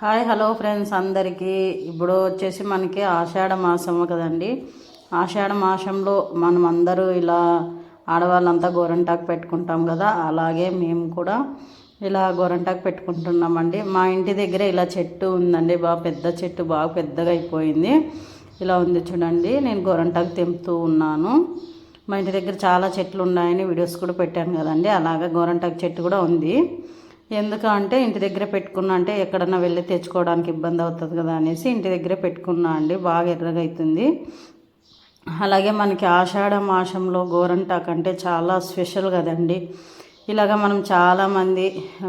Hi hello friends అందరికీ. ఇప్పుడు వచ్చేసి మనకి ఆషాఢ మాసము కదండి. ఆషాఢ మాసంలో మనం అందరూ ఇలా ఆడవాళ్ళంతా గోరంటాకు పెట్టుకుంటాం కదా. అలాగే మేము కూడా ఇలా గోరంటాకు పెట్టుకుంటున్నామండి. మా ఇంటి దగ్గర ఇలా చెట్టు ఉందండి. బాగా పెద్ద చెట్టు బాగా పెద్దగా అయిపోయింది. ఇలా ఉంది చూడండి. నేను గోరంటాకు తెంపుతూ ఉన్నాను. మా ఇంటి దగ్గర చాలా చెట్లు ఉన్నాయని వీడియోస్ కూడా పెట్టాను కదండి. అలాగా గోరంటాకు చెట్టు కూడా ఉంది. ఎందుకంటే ఇంటి దగ్గర పెట్టుకున్నా అంటే ఎక్కడన్నా వెళ్ళి తెచ్చుకోవడానికి ఇబ్బంది అవుతుంది కదా అనేసి ఇంటి దగ్గర పెట్టుకున్నా అండి. బాగా ఎర్రగా అవుతుంది అలాగే మనకి ఆషాఢ మాసంలో గోరంటాక్ అంటే చాలా స్పెషల్ కదండి. ఇలాగ మనం చాలామంది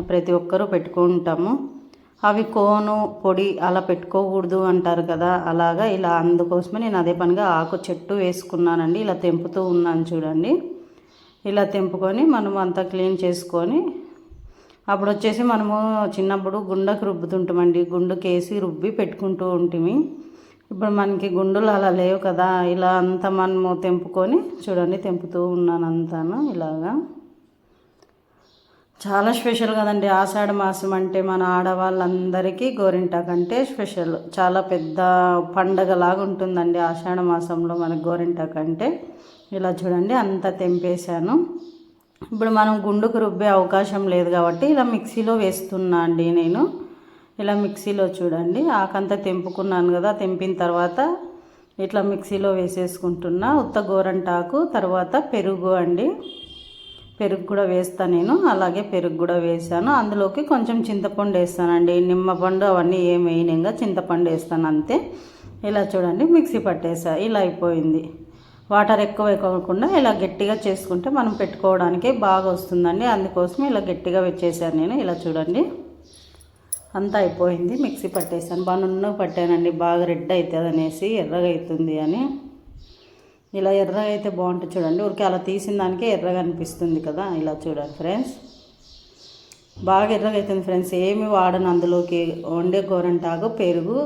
ప్రతి ఒక్కరూ పెట్టుకుంటాము. అవి కోను పొడి అలా పెట్టుకోకూడదు అంటారు కదా. అలాగా ఇలా అందుకోసమే నేను అదే పనిగా ఆకు చెట్టు వేసుకున్నానండి. ఇలా తెంపుతూ ఉన్నాను చూడండి. ఇలా తెంపుకొని మనం అంతా క్లీన్ చేసుకొని అప్పుడు వచ్చేసి మనము చిన్నప్పుడు గుండెకు రుబ్బుతుంటామండి. వేసి రుబ్బి పెట్టుకుంటూ ఉంటుంది ఇప్పుడు మనకి గుండులు అలా లేవు కదా ఇలా అంతా మనము తెంపుకొని చూడండి తెంపుతూ ఉన్నాను అంతాను ఇలాగా. చాలా స్పెషల్ కదండి ఆషాఢ మాసం అంటే మన ఆడవాళ్ళందరికీ గోరింటాకు అంటే స్పెషల్. చాలా పెద్ద పండగలాగా ఉంటుందండి ఆషాఢ మాసంలో మనకు గోరింటాకు అంటే ఇలా చూడండి అంతా తెంపేశాను. ఇప్పుడు మనం గుండుకు రుబ్బే అవకాశం లేదు కాబట్టి ఇలా మిక్సీలో వేస్తున్నా అండి నేను. ఇలా మిక్సీలో చూడండి. ఆకంతా తెంపుకున్నాను కదా తెంపిన తర్వాత ఇట్లా మిక్సీలో వేసేసుకుంటున్నా. ఉత్త గోరంటాకు తర్వాత పెరుగు అండి. పెరుగు కూడా వేస్తాను నేను. అలాగే పెరుగు కూడా వేసాను. అందులోకి కొంచెం చింతపండు వేస్తానండి. నిమ్మపండు అవన్నీ ఏం వేయనిగా చింతపండు వేస్తాను అంతే. ఇలా చూడండి మిక్సీ పట్టేసా. ఇలా అయిపోయింది. వాటర్ ఎక్కువ వేయకుండా ఇలా గట్టిగా చేసుకుంటే మనం పెట్టుకోవడానికి బాగా వస్తుందండి. అందుకోసం ఇలా గట్టిగా వచ్చేసాను నేను. ఇలా చూడండి. అంతా అయిపోయింది. మిక్సీ పట్టేసాను బాగా పట్టానండి. బాగా రెడ్ అవుతుంది అనేసి ఎర్రగా అవుతుంది అని. ఇలా ఎర్రగా అయితే బాగుంటుంది చూడండి. ఊరికి అలా తీసిన దానికే ఎర్రగా అనిపిస్తుంది కదా. ఇలా చూడండి ఫ్రెండ్స్. బాగా ఎర్రగా అవుతుంది ఫ్రెండ్స్. ఏమి వాడను అందులోకి. వండే గోరంటాకు పెరుగు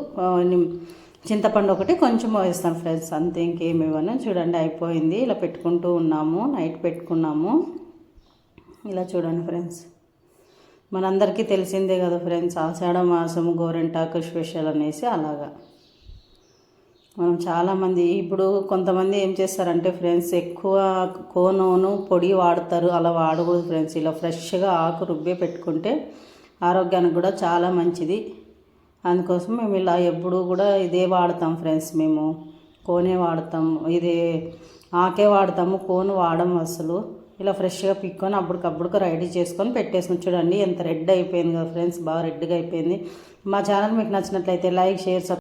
చింతపండు ఒకటి కొంచెం వేస్తాను ఫ్రెండ్స్ అంతే ఇంకేమి ఇవ్వను చూడండి అయిపోయింది. ఇలా పెట్టుకుంటూ ఉన్నాము నైట్ పెట్టుకున్నాము. ఇలా చూడండి ఫ్రెండ్స్. మనందరికీ తెలిసిందే కదా ఫ్రెండ్స్ ఆషాఢ మాసం గోరెంటాకు స్పెషల్ అనేసి అలాగా. మనం చాలామంది ఇప్పుడు కొంతమంది ఏం చేస్తారంటే ఫ్రెండ్స్ ఎక్కువ కోనోను పొడి వాడతారు అలా వాడకూడదు ఫ్రెండ్స్. ఇలా ఫ్రెష్గా ఆకు రుబ్బే పెట్టుకుంటే ఆరోగ్యానికి కూడా చాలా మంచిది. అందుకోసం మేము ఇలా ఎప్పుడు కూడా ఇదే వాడతాం ఫ్రెండ్స్ మేము. కోనే వాడతాం. ఇది ఆకే వాడతాము. కోను వాడము అసలు. ఇలా ఫ్రెష్గా పిక్కొని అప్పటికప్పుడు రెడీ చేసుకొని పెట్టేసుకొని చూడండి ఎంత రెడ్ అయిపోయింది కదా ఫ్రెండ్స్. బాగా రెడ్గా అయిపోయింది. మా ఛానల్ మీకు నచ్చినట్లయితే లైక్ షేర్